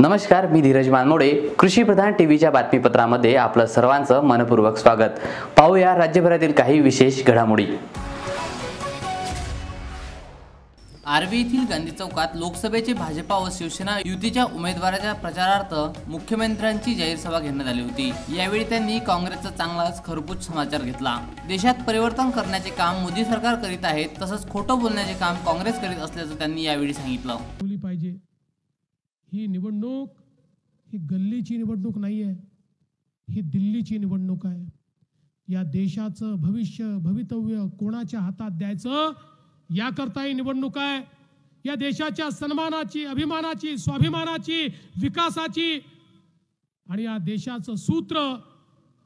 नमस्कार मी धीरज मानमोडे कृषी प्रधान टीव्हीच्या बातमीपत्रामध्ये आपलं सर्वांचं मनपूर्वक स्वागत. पाहूया राज्यभरातील काही विशेष घडामोडी. आर्वी येथील गांधी चौकात लोकसभेचे भाजपा व शिवसेना युतीच्या उमेदवाराच्या प्रचारार्थ मुख्यमंत्र्यांची जाहीर सभा घेण्यात आली होती. यावेळी त्यांनी काँग्रेसचा चांगलाच खरपूस समाचार घेतला. देशात परिवर्तन करण्याचे काम मोदी सरकार करीत आहे तसंच खोटं बोलण्याचे काम काँग्रेस करीत असल्याचं त्यांनी यावेळी सांगितलं. ही निवडणूक ही गल्लीची निवडणूक नाही आहे ही दिल्लीची निवडणूक आहे. या देशाचं भविष्य भवितव्य कोणाच्या हातात द्यायचं याकरता ही निवडणूक आहे. या देशाच्या सन्मानाची अभिमानाची स्वाभिमानाची विकासाची आणि या देशाचं सूत्र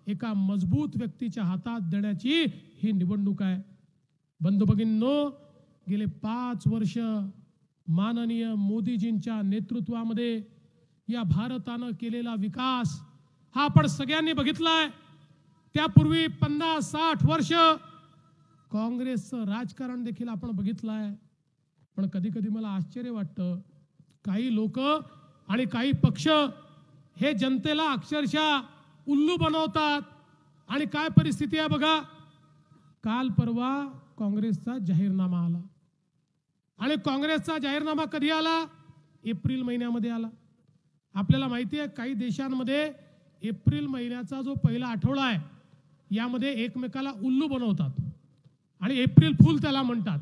एका मजबूत व्यक्तीच्या हातात देण्याची ही निवडणूक आहे. बंधू भगिनींनो गेले पाच वर्ष माननीय मोदीजींच्या नेतृत्वामध्ये या भारतानं केलेला विकास हा आपण सगळ्यांनी बघितलाय. त्यापूर्वी पन्नास साठ वर्ष काँग्रेसचं राजकारण देखील आपण बघितलं आहे पण कधी कधी मला आश्चर्य वाटतं काही लोक आणि काही पक्ष हे जनतेला अक्षरशः उल्लू बनवतात. आणि काय परिस्थिती आहे बघा काल परवा काँग्रेसचा जाहीरनामा आला. आणि काँग्रेसचा जाहीरनामा कधी आला? एप्रिल महिन्यामध्ये आला. आपल्याला माहिती आहे काही देशांमध्ये एप्रिल महिन्याचा जो पहिला आठवडा आहे यामध्ये एकमेकाला उल्लू बनवतात. आणि एप्रिल फुल त्याला म्हणतात.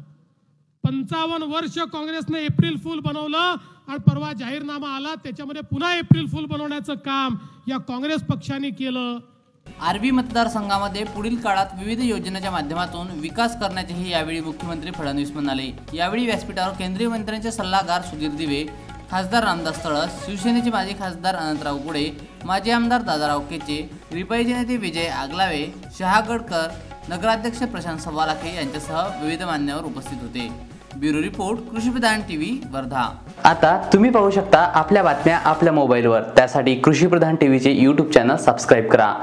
पंचावन्न वर्ष काँग्रेसने एप्रिल फुल बनवलं आणि परवा जाहीरनामा आला त्याच्यामध्ये पुन्हा एप्रिल फुल बनवण्याचं काम या काँग्रेस पक्षाने केलं. आरबी मतदारसंघामध्ये पुढील काळात विविध योजनांच्या माध्यमातून विकास करण्याचेही यावेळी मुख्यमंत्री फडणवीस म्हणाले. यावेळी व्यासपीठावर केंद्रीय मंत्र्यांचे सल्लागार सुधीर दिवे खासदार रामदास तळस शिवसेनेचे माजी खासदार अनंतराव गुडे माजी आमदार दादाराव केचे रिपाईचे नेते विजय आगलावे शहागडकर नगराध्यक्ष प्रशांत सवालाखे यांच्यासह विविध मान्यवर उपस्थित होते. Bureau report Krushipradhan TV Wardha. आता तुम्ही पाहू शकता आपल्या बातम्या आपल्या मोबाईलवर. त्यासाठी कृषीप्रधान टीव्हीचे यूट्यूब चॅनल सबस्क्राईब करा.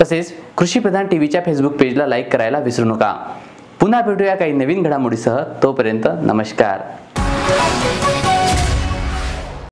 तसेच कृषीप्रधान टी व्हीच्या फेसबुक पेजला लाईक करायला विसरू नका. पुन्हा भेटूया काही नवीन घडामोडीसह. तोपर्यंत नमस्कार.